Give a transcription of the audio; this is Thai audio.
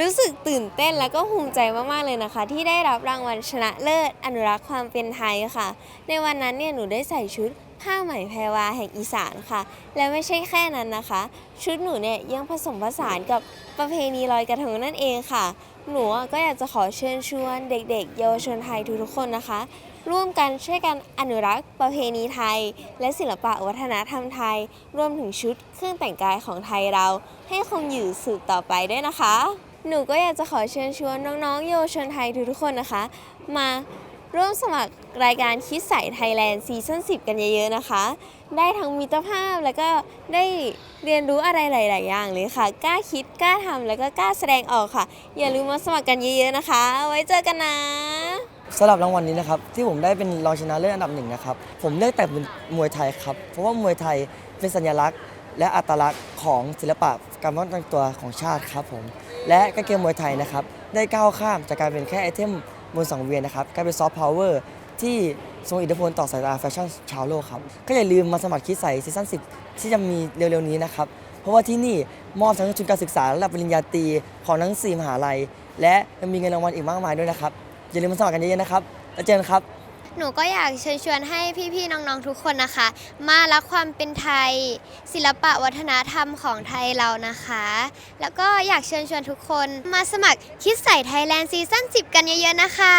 รู้สึกตื่นเต้นและก็ภูมิใจมากๆเลยนะคะ ที่ได้รับรางวัลชนะเลิศ อนุรักษ์ความเป็นไทยค่ะ ในวันนั้นเนี่ยหนูได้ใส่ชุดผ้าไหมแพรวาแห่งอีสานค่ะ และไม่ใช่แค่นั้นนะคะ ชุดหนูเนี่ยยังผสมผสานกับประเพณีลอยกระทงนั่นเองค่ะ หนูก็อยากจะขอเชิญชวนเด็ก ๆ เยาวชนไทยทุกๆคนนะคะ ร่วมกันช่วยกันอนุรักษ์ประเพณีไทย และศิลปะวัฒนธรรมไทย รวมถึงชุดเครื่องแต่งกายของไทยเรา ให้คงอยู่สืบต่อไปด้วยนะคะ หนูก็อยากจะขอเชิญชวนน้องๆ เยาวชนไทยทุกๆคนนะคะ มาร่วมสมัครรายการคิดใส่ไทยแลนด์ซีซั่น10 กันเยอะๆนะคะ ได้ทั้งมิตรภาพแล้วก็ได้เรียนรู้อะไรหลาย ๆ อย่างเลยค่ะ กล้าคิดกล้าทำแล้วก็กล้าแสดงออกค่ะ อย่าลืมมาสมัครกันเยอะๆนะคะ ไว้เจอกันนะสำหรับรางวัลนี้นะครับที่ผมได้เป็นรองชนะเลิศอันดับหนึ่งนะครับผมเลือกแต่งมวยไทยครับเพราะว่ามวยไทยเป็นสัญลักษณ์ และอัตลักษณ์ ของศิลปะการป้องกันตัวของชาติครับผม และกางเกมมวยไทยนะครับ ได้ก้าวข้ามจากการเป็นแค่ไอเทมบนสังเวียนนะครับกลายเป็นซอฟต์พาวเวอร์ที่ทรงอิทธิพลต่อสายตาแฟชั่นชาวโลกครับ ก็อย่าลืมมาสมัครคิดใส่ซีซั่น10 ที่จะมีเร็วๆนี้นะครับ เพราะว่าที่นี่มอบทั้งทุนการศึกษาระดับปริญญาตรีของทั้งสี่มหาลัย และยังมีเงินรางวัลอีกมากมายด้วยนะครับ อย่าลืมมาสมัครกันเยอะๆนะครับ แล้วเจอกันครับ หนูก็อยากเชิญชวนให้พี่ๆน้องๆทุกคนนะคะ มารักความเป็นไทย ศิลปะวัฒนธรรมของไทยเรานะคะ แล้วก็อยากเชิญชวนทุกคนมาสมัครคิดใส่ไทยแลนด์ซีซั่น10 กันเยอะๆนะคะ